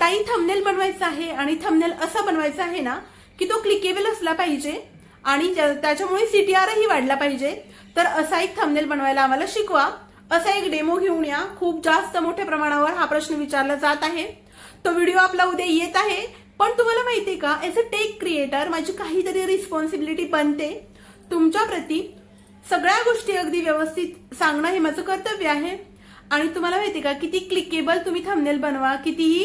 ताई थंबनेल बनवायचा आहे आणि थंबनेल असा बनवायचा आहे ना की तो क्लिकेबल असला पाहिजे आणि त्या- त्याच्यामुळे सीटीआरही वाढला पाहिजे. तर असा एक थंबनेल बनवायला आम्हाला शिकवा. असा एक डेमो घेऊन या. खूप जास्त मोठ्या प्रमाणावर हा प्रश्न विचारला जात आहे. तो व्हिडिओ आपला उद्या येत आहे. पण तुम्हाला माहितीये का एज अ टेक क्रिएटर माझी काहीतरी रिस्पॉन्सिबिलिटी बनते. तुमच्या प्रती सगळ्या गोष्टी अगदी व्यवस्थित सांगणं हे माझं कर्तव्य आहे. आणि तुम्हाला माहिती का किती क्लिकेबल तुम्ही थंबनेल बनवा कितीही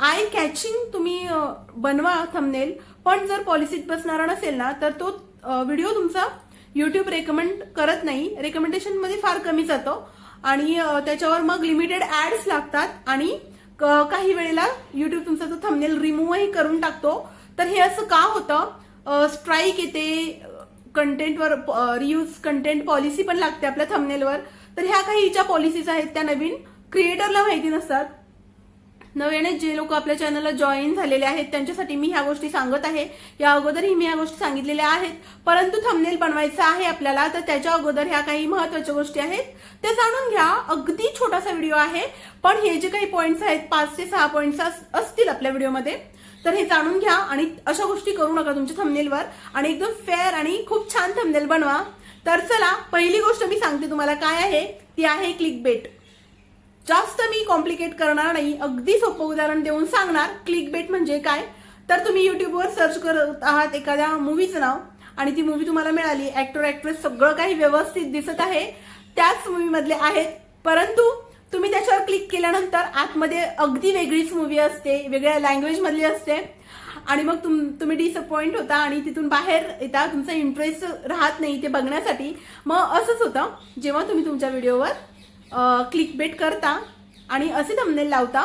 आय कॅचिंग तुम्ही बनवा थंबनेल पण जर पॉलिसीत बसणारा नसेल ना तर तो व्हिडिओ तुमचा युट्यूब रेकमेंड करत नाही. रेकमेंडेशनमध्ये फार कमी जातो. आणि त्याच्यावर मग लिमिटेड ऍड्स लागतात आणि क- काही वेळेला युट्यूब तुमचा तो थंबनेल रिमूव्हही करून टाकतो. तर हे असं का होतं? स्ट्राईक येते कंटेंटवर रियूज कंटेंट पॉलिसी पण लागते आपल्या थंबनेलवर तर ह्या काही ज्या पॉलिसीज आहेत त्या नवीन. क्रिएटरला माहिती नसतात. नव्याने जे लोक आपल्या चॅनलला जॉईन झालेले आहेत त्यांच्यासाठी मी ह्या गोष्टी सांगत आहे. या अगोदरही मी ह्या गोष्टी सांगितलेल्या आहेत. परंतु थंबनेल बनवायचा आहे आपल्याला तर त्याच्या अगोदर ह्या काही महत्त्वाच्या गोष्टी आहेत. त्या जाणून घ्या. अगदी छोटासा व्हिडिओ आहे. पण हे जे काही पॉईंट्स आहेत पाच ते सहा पॉईंट्स असतील आपल्या व्हिडिओमध्ये तर हे जाणून घ्या आणि अशा गोष्टी करू नका तुमच्या थंबनेलवर आणि एकदम फेअर आणि खूप छान थंबनेल बनवा. तर चला पहिली गोष्ट मी सांगते तुम्हाला काय आहे ती आहे क्लिक बेट जास्त मी कॉम्प्लिकेट करणार नाही अगदी सोपं उदाहरण देऊन सांगणार. क्लिक बेट म्हणजे काय? तर तुम्ही युट्यूबवर सर्च करत आहात एखाद्या मूवीचं नाव आणि ती मूवी तुम्हाला मिळाली. ऍक्टर ऍक्ट्रेस सगळं काही व्यवस्थित दिसत आहे. त्याच मूवीमधले आहेत. परंतु तुम्ही त्याच्यावर क्लिक केल्यानंतर आतमध्ये अगदी वेगळीच मूवी असते वेगळ्या लँग्वेजमधली असते. आणि मग तुम तुम्ही डिसअपॉइंट होता आणि तिथून बाहेर येता. तुमचा इंटरेस्ट राहत नाही ते बघण्यासाठी. मग असंच होतं. जेव्हा तुम्ही तुमच्या व्हिडिओवर क्लिक बेट करता आणि असे थंबनेल लावता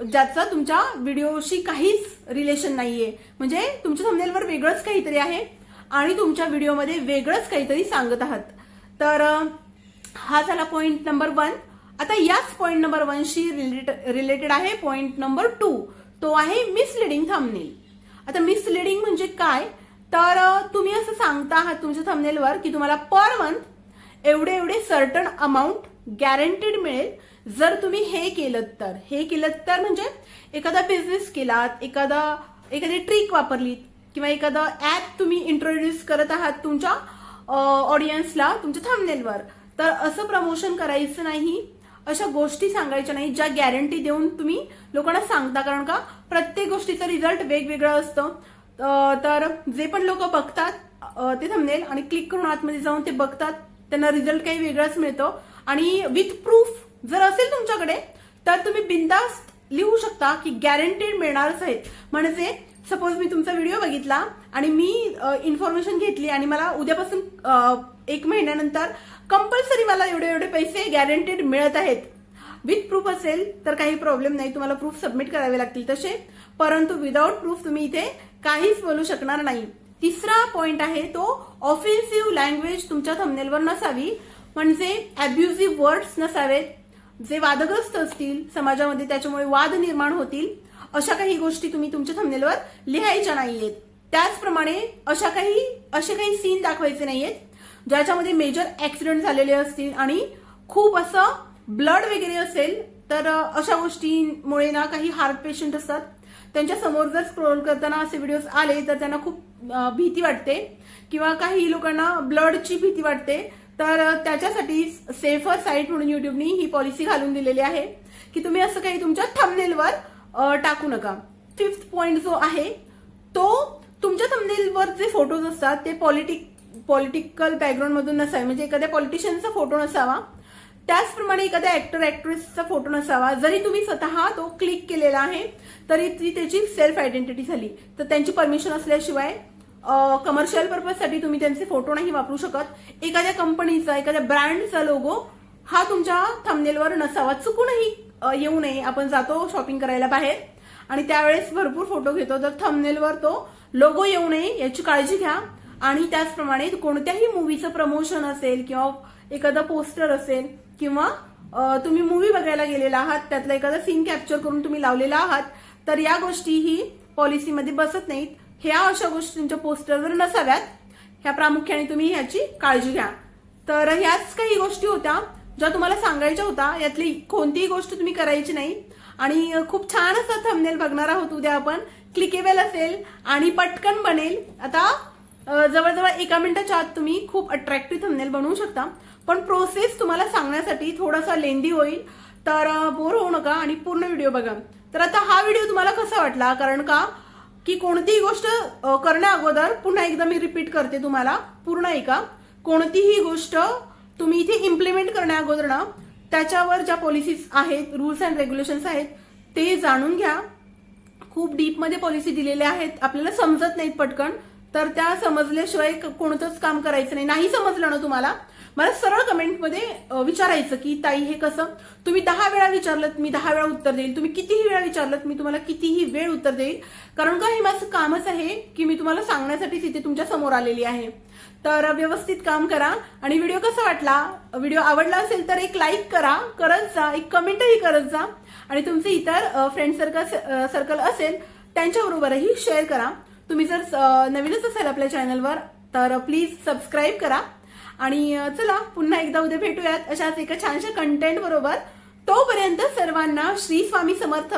ज्याचा तुमच्या व्हिडिओशी काहीच रिलेशन नाहीये. म्हणजे तुमच्या थंबनेलवर वेगळंच काहीतरी आहे आणि तुमच्या व्हिडिओमध्ये वेगळंच काहीतरी सांगत आहात. तर हा झाला पॉईंट नंबर वन आता याच पॉईंट नंबर वनशी रिलेटेड आहे पॉईंट नंबर टू तो आहे मिसलिडिंग थंबनेल आता मिसलिडिंग म्हणजे काय? तर तुम्ही असं सांगता आहात तुमच्या थंबनेलवर की तुम्हाला पर मंथ एवढे एवढे सर्टन अमाऊंट गॅरंटीड मिळेल. जर तुम्ही हे केलं तर. हे केलं तर म्हणजे एखादा बिझनेस केलात एखादा एखादी ट्रिक वापरलीत किंवा एखादं ऍप तुम्ही इंट्रोड्यूस करत आहात तुमच्या ऑडियन्सला तुमच्या थंबनेलवर तर असं प्रमोशन करायचं नाही. अशा गोष्टी सांगायच्या नाही ज्या गॅरंटी देऊन तुम्ही लोकांना सांगता. कारण का प्रत्येक गोष्टीचं रिझल्ट वेगवेगळं असतं. तर जे पण लोक बघतात ते थंबनेल आणि क्लिक करून आतमध्ये जाऊन ते बघतात त्यांना रिझल्ट काही वेगळाच मिळतो. आणि विथ प्रूफ जर असेल तुमच्याकडे तर तुम्ही बिंदास्त लिहू शकता की गॅरंटीड मिळणारच आहेत. म्हणजे सपोज मी तुमचा व्हिडिओ बघितला आणि मी इन्फॉर्मेशन घेतली आणि मला उद्यापासून एक महिन्यानंतर कंपल्सरी मला एवढे एवढे पैसे गॅरंटेड मिळत आहेत. विथ प्रूफ असेल तर काही प्रॉब्लेम नाही. तुम्हाला प्रूफ सबमिट करावे लागतील तसे. परंतु विदाऊट प्रूफ तुम्ही इथे काहीच बोलू शकणार नाही. तिसरा पॉइंट आहे तो ऑफेन्सिव्ह लँग्वेज तुमच्या थमनेलवर नसावी. म्हणजे अब्युझिव्ह वर्ड्स नसावेत. जे वादग्रस्त असतील समाजामध्ये त्याच्यामुळे वाद निर्माण होतील अशा काही गोष्टी तुम्ही तुमच्या थमनेलवर लिहायच्या नाहीयेत. त्याचप्रमाणे अशा काही असे काही सीन दाखवायचे नाहीयेत ज्याच्यामध्ये मेजर ऍक्सिडेंट झालेले असतील आणि खूप असं ब्लड वगैरे असेल तर अशा गोष्टींमुळे ना काही हार्ट पेशंट असतात. त्यांच्यासमोर जर स्क्रोल करताना असे व्हिडिओज आले तर त्यांना खूप भीती वाटते. किंवा काही लोकांना ब्लडची भीती वाटते. तर त्याच्यासाठी सेफर साईट म्हणून युट्यूबनी ही पॉलिसी घालून दिलेली आहे. की तुम्ही असं काही तुमच्या थंबनेलवर टाकू नका. फिफ्थ पॉइंट जो आहे तो तुमच्या थंबनेलवर जे फोटोज असतात ते पॉलिटिक पॉलिटिकल बॅकग्राऊंड मधून नसावे. म्हणजे एखाद्या पॉलिटिशियनचा फोटो नसावा. त्याचप्रमाणे एखाद्या ऍक्टर ऍक्ट्रेसचा फोटो नसावा. जरी तुम्ही स्वतः तो क्लिक केलेला आहे तरी ती त्याची सेल्फ आयडेंटिटी झाली. तर त्यांची परमिशन असल्याशिवाय कमर्शियल पर्पजसाठी तुम्ही त्यांचे फोटो नाही वापरू शकत. एखाद्या कंपनीचा एखाद्या ब्रँडचा लोगो हा तुमच्या थंबनेलवर नसावा. चुकूनही येऊ नये. आपण जातो शॉपिंग करायला बाहेर. आणि त्यावेळेस भरपूर फोटो घेतो. तर थंबनेलवर तो लोगो येऊ नये याची काळजी घ्या. आणि त्याचप्रमाणे कोणत्याही मूवीचं प्रमोशन असेल किंवा एखादं पोस्टर असेल किंवा तुम्ही मूवी बघायला गेलेला आहात त्यातला एखादा सीन कॅप्चर करून तुम्ही लावलेला आहात तर या गोष्टी ही पॉलिसीमध्ये बसत नाहीत. ह्या अशा गोष्टी तुमच्या पोस्टरवर नसाव्यात ह्या प्रामुख्याने तुम्ही ह्याची काळजी घ्या. तर ह्याच काही गोष्टी होत्या ज्या तुम्हाला सांगायच्या होत्या यातली कोणतीही गोष्ट तुम्ही करायची नाही. आणि खूप छान असा थंबनेल बघणार आहोत उद्या आपण. क्लिकेबल असेल आणि पटकन बनेल. आता जवळजवळ एका मिनिटाच्या आत तुम्ही खूप अट्रॅक्टिव्ह थंबनेल बनवू शकता. पण प्रोसेस तुम्हाला सांगण्यासाठी थोडासा लेंदी होईल. तर बोर होऊ नका आणि पूर्ण व्हिडिओ बघा. तर आता हा व्हिडिओ तुम्हाला कसा वाटला? कारण का की कोणतीही गोष्ट करण्या अगोदर पुन्हा एकदा मी रिपीट करते तुम्हाला. पूर्ण ऐका. कोणतीही गोष्ट तुम्ही इथे इम्प्लिमेंट करण्या अगोदर ना त्याच्यावर ज्या पॉलिसीज आहेत रूल्स अँड रेग्युलेशन्स आहेत ते जाणून घ्या. खूप डीपमध्ये पॉलिसी दिलेल्या आहेत. आपल्याला समजत नाहीत पटकन. तर त्या समजल्याशिवाय कोणतंच काम करायचं नाही. नाही समजलं ना तुम्हाला? मला सरळ कमेंटमध्ये विचारायचं की ताई हे कसं? तुम्ही दहा वेळा विचारलं मी दहा वेळा उत्तर देईल तुम्ही कितीही वेळा विचारलं मी तुम्हाला कितीही वेळ उत्तर देईल कारण का हे माझं कामच आहे की मी तुम्हाला सांगण्यासाठी तिथे तुमच्यासमोर आलेली आहे. तर व्यवस्थित काम करा. आणि व्हिडिओ कसा वाटला? व्हिडिओ आवडला असेल तर एक लाईक करा. करत जा. एक कमेंटही करत जा. आणि तुमचे इतर फ्रेंड सर्कल सर्कल असेल त्यांच्याबरोबरही शेअर करा. तुम्ही जर नवीनच असाल आपल्या चॅनलवर तर प्लीज सबस्क्राईब करा. आणि चला पुन्हा एकदा उद्या भेटूयात अशाच एका छानशा कंटेंट बरोबर. तोपर्यंत सर्वांना श्री स्वामी समर्थ.